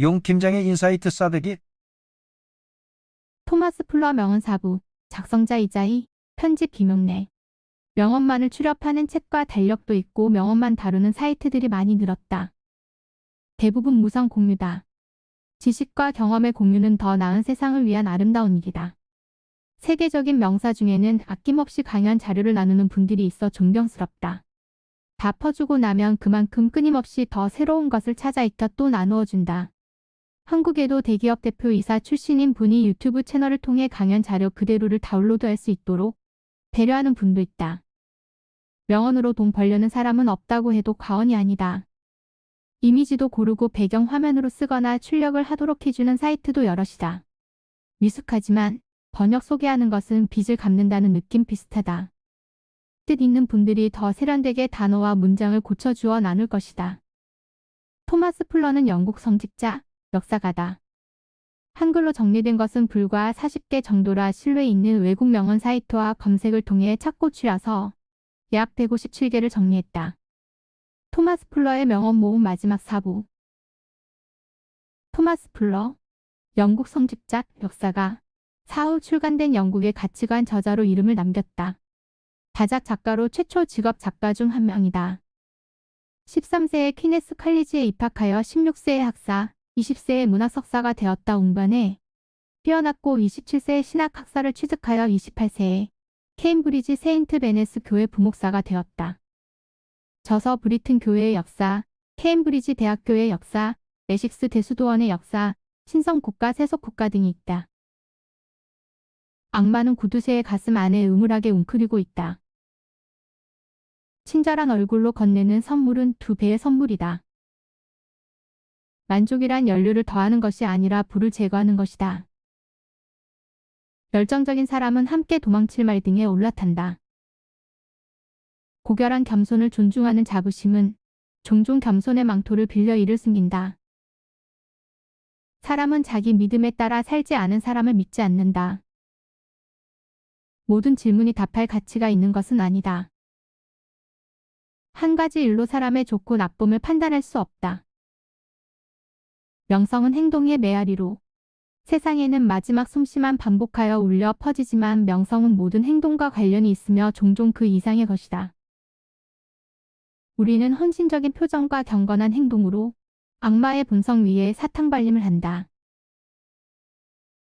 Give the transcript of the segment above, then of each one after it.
용 팀장의 인사이트 싸대기 토마스 플러 명언 사부, 작성자이자 이, 편집 김용래. 명언만을 출력하는 책과 달력도 있고 명언만 다루는 사이트들이 많이 늘었다. 대부분 무상 공유다. 지식과 경험의 공유는 더 나은 세상을 위한 아름다운 일이다. 세계적인 명사 중에는 아낌없이 강연 자료를 나누는 분들이 있어 존경스럽다. 다 퍼주고 나면 그만큼 끊임없이 더 새로운 것을 찾아 익혀 또 나누어 준다. 한국에도 대기업 대표이사 출신인 분이 유튜브 채널을 통해 강연 자료 그대로를 다운로드할 수 있도록 배려하는 분도 있다. 명언으로 돈 벌려는 사람은 없다고 해도 과언이 아니다. 이미지도 고르고 배경 화면으로 쓰거나 출력을 하도록 해주는 사이트도 여럿이다. 미숙하지만 번역 소개하는 것은 빚을 갚는다는 느낌 비슷하다. 뜻 있는 분들이 더 세련되게 단어와 문장을 고쳐주어 나눌 것이다. 토마스 플러는 영국 성직자, 역사가다. 한글로 정리된 것은 불과 40개 정도라 신뢰 있는 외국 명언 사이트와 검색을 통해 찾고 추려서 약 157개를 정리했다. 토마스 플러의 명언 모음 마지막 사부. 토마스 플러, 영국 성직자, 역사가 사후 출간된 영국의 가치관 저자로 이름을 남겼다. 다작 작가로 최초 직업 작가 중 한 명이다. 13세에 퀴네스 칼리지에 입학하여 16세의 학사, 20세에 문학 석사가 되었다 운반해 뛰어났고 27세에 신학 학사를 취득하여 28세에 케임브리지 세인트 베네스 교회 부목사가 되었다. 저서 브리튼 교회의 역사, 케임브리지 대학교의 역사, 에식스 대수도원의 역사, 신성 국가 세속 국가 등이 있다. 악마는 구두쇠의 가슴 안에 음울하게 웅크리고 있다. 친절한 얼굴로 건네는 선물은 두 배의 선물이다. 만족이란 연료를 더하는 것이 아니라 불을 제거하는 것이다. 열정적인 사람은 함께 도망칠 말 등에 올라탄다. 고결한 겸손을 존중하는 자부심은 종종 겸손의 망토를 빌려 이를 숨긴다. 사람은 자기 믿음에 따라 살지 않은 사람을 믿지 않는다. 모든 질문이 답할 가치가 있는 것은 아니다. 한 가지 일로 사람의 좋고 나쁨을 판단할 수 없다. 명성은 행동의 메아리로 세상에는 마지막 숨쉬만 반복하여 울려 퍼지지만 명성은 모든 행동과 관련이 있으며 종종 그 이상의 것이다. 우리는 헌신적인 표정과 경건한 행동으로 악마의 본성 위에 사탕발림을 한다.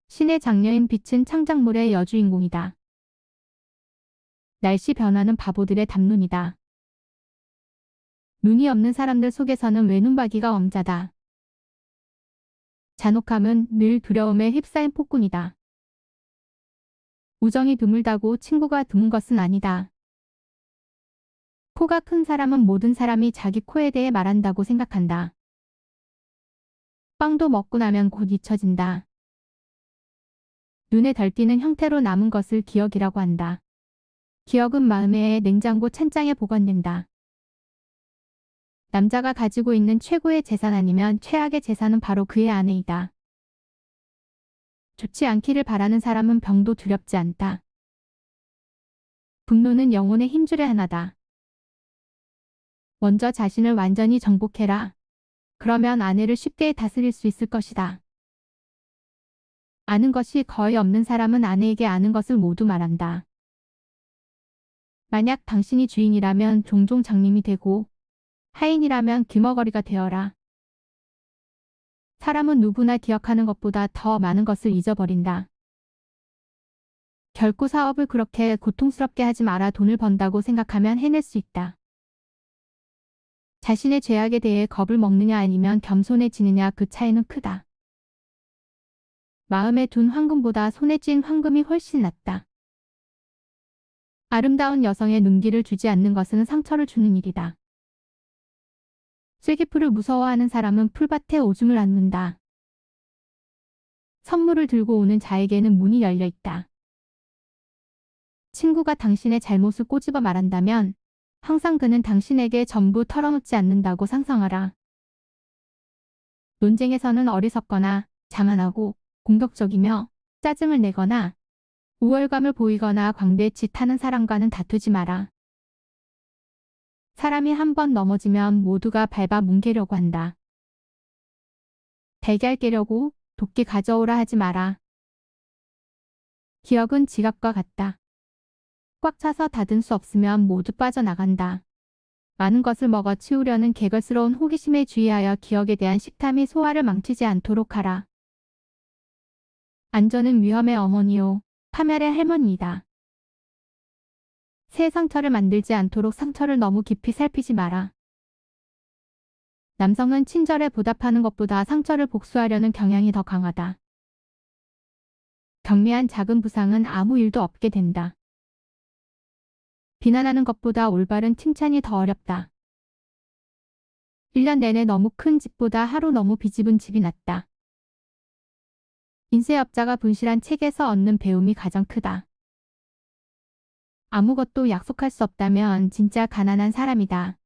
신의 장녀인 빛은 창작물의 여주인공이다. 날씨 변화는 바보들의 담론이다. 눈이 없는 사람들 속에서는 외눈박이가 왕자다. 잔혹함은 늘 두려움에 휩싸인 폭군이다. 우정이 드물다고 친구가 드문 것은 아니다. 코가 큰 사람은 모든 사람이 자기 코에 대해 말한다고 생각한다. 빵도 먹고 나면 곧 잊혀진다. 눈에 덜 띄는 형태로 남은 것을 기억이라고 한다. 기억은 마음의 냉장고 찬장에 보관된다. 남자가 가지고 있는 최고의 재산 아니면 최악의 재산은 바로 그의 아내이다. 좋지 않기를 바라는 사람은 병도 두렵지 않다. 분노는 영혼의 힘줄의 하나다. 먼저 자신을 완전히 정복해라. 그러면 아내를 쉽게 다스릴 수 있을 것이다. 아는 것이 거의 없는 사람은 아내에게 아는 것을 모두 말한다. 만약 당신이 주인이라면 종종 장님이 되고 하인이라면 귀머거리가 되어라. 사람은 누구나 기억하는 것보다 더 많은 것을 잊어버린다. 결코 사업을 그렇게 고통스럽게 하지 마라 돈을 번다고 생각하면 해낼 수 있다. 자신의 죄악에 대해 겁을 먹느냐 아니면 겸손해지느냐 그 차이는 크다. 마음에 둔 황금보다 손에 쥔 황금이 훨씬 낫다. 아름다운 여성의 눈기를 주지 않는 것은 상처를 주는 일이다. 쐐기풀을 무서워하는 사람은 풀밭에 오줌을 앓는다. 선물을 들고 오는 자에게는 문이 열려 있다. 친구가 당신의 잘못을 꼬집어 말한다면 항상 그는 당신에게 전부 털어놓지 않는다고 상상하라. 논쟁에서는 어리석거나 자만하고 공격적이며 짜증을 내거나 우월감을 보이거나 광대짓하는 사람과는 다투지 마라. 사람이 한 번 넘어지면 모두가 밟아 뭉개려고 한다. 달걀 깨려고 도끼 가져오라 하지 마라. 기억은 지갑과 같다. 꽉 차서 닫은 수 없으면 모두 빠져나간다. 많은 것을 먹어 치우려는 개걸스러운 호기심에 주의하여 기억에 대한 식탐이 소화를 망치지 않도록 하라. 안전은 위험의 어머니요. 파멸의 할머니이다. 새 상처를 만들지 않도록 상처를 너무 깊이 살피지 마라. 남성은 친절에 보답하는 것보다 상처를 복수하려는 경향이 더 강하다. 경미한 작은 부상은 아무 일도 없게 된다. 비난하는 것보다 올바른 칭찬이 더 어렵다. 1년 내내 너무 큰 집보다 하루 너무 비집은 집이 낫다. 인쇄업자가 분실한 책에서 얻는 배움이 가장 크다. 아무것도 약속할 수 없다면 진짜 가난한 사람이다.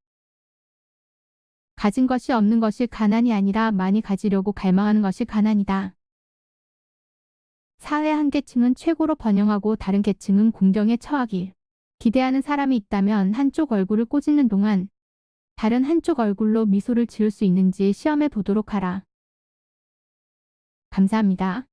가진 것이 없는 것이 가난이 아니라 많이 가지려고 갈망하는 것이 가난이다. 사회 한 계층은 최고로 번영하고 다른 계층은 공경에 처하길. 기대하는 사람이 있다면 한쪽 얼굴을 꼬집는 동안 다른 한쪽 얼굴로 미소를 지을 수 있는지 시험해 보도록 하라. 감사합니다.